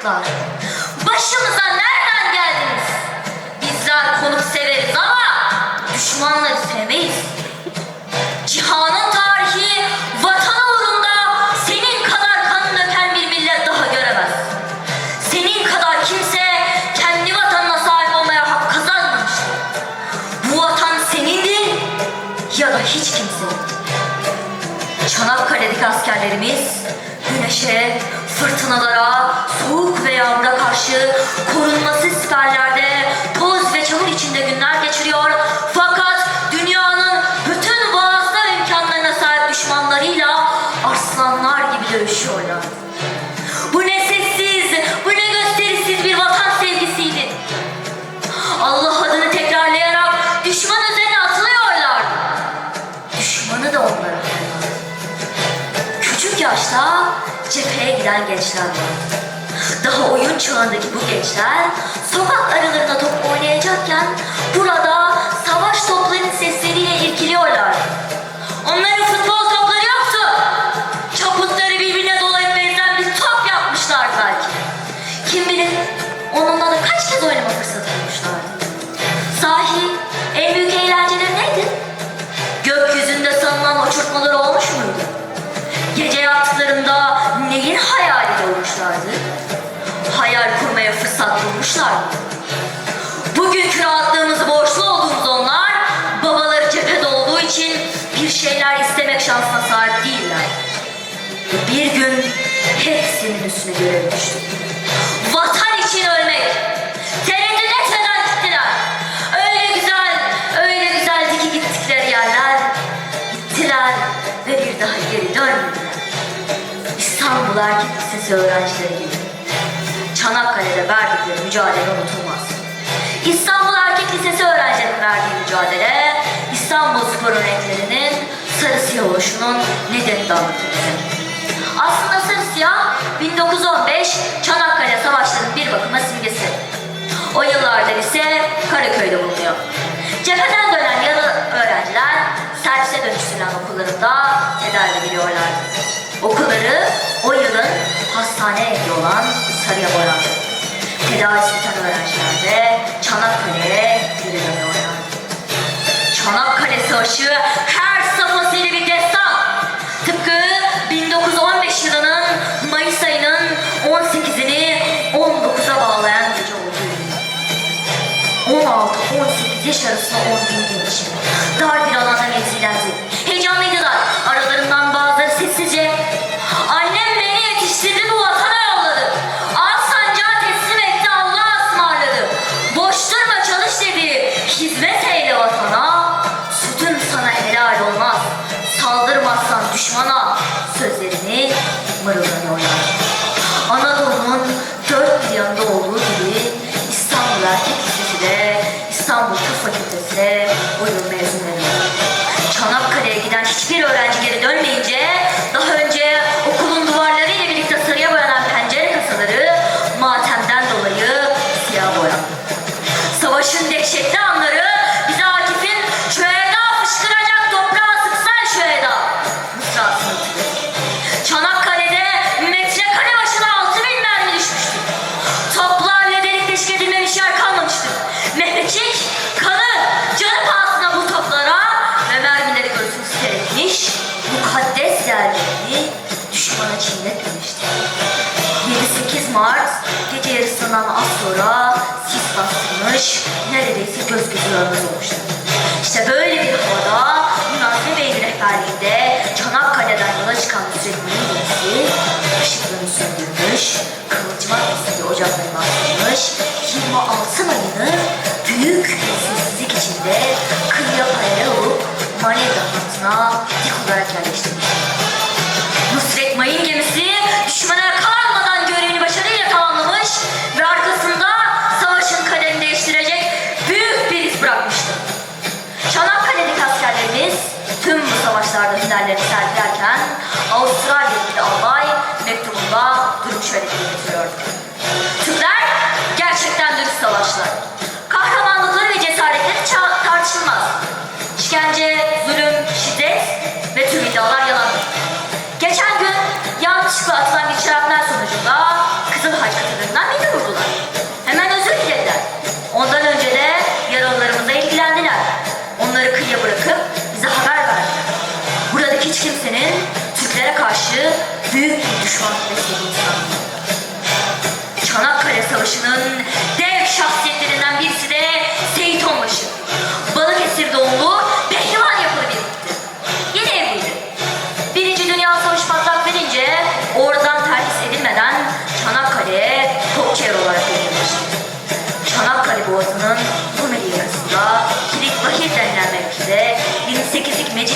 çocuklar. Başımıza nereden geldiniz? Bizler konuk severiz ama düşmanları sevmeyiz. Cihanın tarihi vatan uğrunda senin kadar kan döken bir millet daha göremez. Senin kadar kimse kendi vatanına sahip olmaya hak kazanmamış. Bu vatan senindir ya da hiç kimsenin. Çanakkale'deki askerlerimiz güneşe, fırtınalara, soğuk ve yağmura karşı korunmasız siperlerde toz ve çamur içinde günler geçiriyor. Giden gençler var. Daha oyun çağındaki bu gençler sokak aralarında top oynayacakken burada savaş toplarının sesleriyle irkiliyorlar. Onların futbol topları yoktu. Çaputları birbirine dolayıp benzer bir top yapmışlar belki. Kim bilir onunla da kaç kez oynama fırsatı bulmuşlardı. Sahi en büyük eğlenceleri neydi? Gökyüzünde sanılan uçurtmaları olmuş muydu? Gece yattıklarında neyin hayalinde olmuşlardı? Hayal kurmaya fırsat bulmuşlar mı? Bugünkü rahatlığımızı borçlu olduğumuz onlar, babaları cephede olduğu için bir şeyler istemek şansına sahip değiller. Bir gün hepsinin üstüne görev İstanbul Erkek Lisesi öğrencileri gibi. Çanakkale'de verdikleri mücadele unutulmaz. İstanbul Erkek Lisesi öğrencilerinin verdiği mücadele, İstanbul Spor'un renklerinin sarı siyah oluşunun nedeni de anlatır bize. Aslında sarı siyah 1915 Çanakkale Savaşları'nın bir bakıma simgesi. O yıllarda ise Karaköy'de bulunuyor. Cepheden dönen yaralı öğrenciler servise dönüştürülen okullarında tedavi ediliyorlardı. Okulları hastane rengi olan sarıya boyandı. Tedavisi biten öğrenciler de Çanakkale'ye geri dönüyorlardı. Çanakkale Savaşı her safhasıyla bir destan. Tıpkı 1915 yılının Mayıs ayının 18'ini 19'a bağlayan gece olduğu gibi. 16-18 yaş arasında 10 bin genç. Dar bir alanda mevzilendi. İstanbul Tıp Fakültesi de o yıl mezun ediyor. Çanakkale'ye giden hiçbir öğrenci geri dönmeyince daha önce okulun duvarları ile birlikte sarıya boyanan pencere kasaları matemden dolayı siyah boyandı. Savaşın dehşetli Mart gece yarısından az sonra sis bastırmış, neredeyse göz görmez olmuştu. İşte böyle bir havada Münazve Bey'in rehberliğinde Yanlışlıkla atılan bir şarapnel sonucunda Kızıl Haç Katı'ndan beni vurdular. Hemen özür dilediler. Ondan önce de yaralılarımıza ilgilendiler. Onları kıyıya bırakıp bize haber verdiler. Buradaki hiç kimsenin Türklere karşı büyük bir düşman beslediğini sandım. Çanakkale Savaşı'nın dev şahsiyetlerinden bir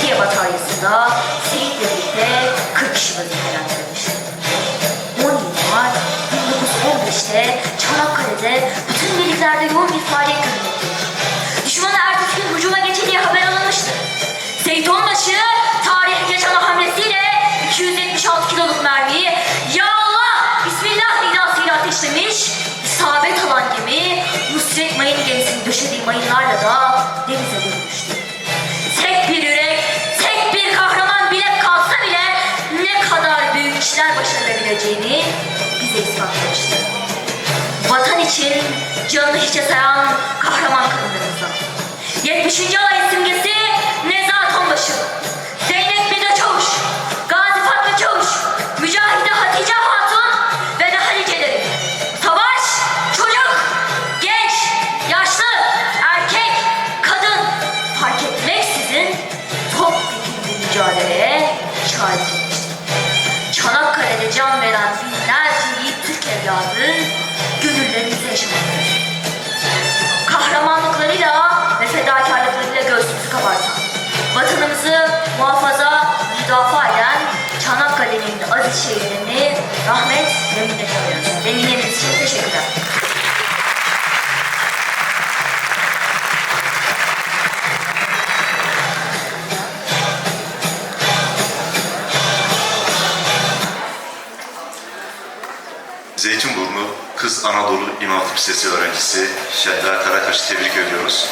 28'lik Mecidiye Bataryası'nda Seyit'le birlikte 40 kişi vazifelendirilmişti. 10 Mart 1915'te Çanakkale'de bütün birliklerde yoğun bir faaliyet görülmekteydi. Düşmanın ertesi gün hücuma geçeceği haber alınmıştı. Seyit Onbaşı tarihe geçen hamlesiyle 276 kiloluk mermiyi Ya Allah Bismillah iddiasıyla ateşlemiş. İsabet alan gemi Nusret Mayın gemisinin döşediği mayınlarla da canını hiçe sayan kahraman kadınlarımızdan. 70. alay simgesi Nezahat Onbaşı, Zeynep Bida Çavuş, Gazi Fatma Çavuş, Mücahide Hatice Hatun ve Nahaliceleri. Savaş, çocuk, genç, yaşlı, erkek, kadın fark etmeksizin top bir mücadeleye şahit Şehirlerini rahmet ve minnet alıyoruz. Beni için teşekkürler. Zeytinburnu Kız Anadolu İmam Hatip Lisesi öğrencisi Şehra Karakaş'ı tebrik ediyoruz.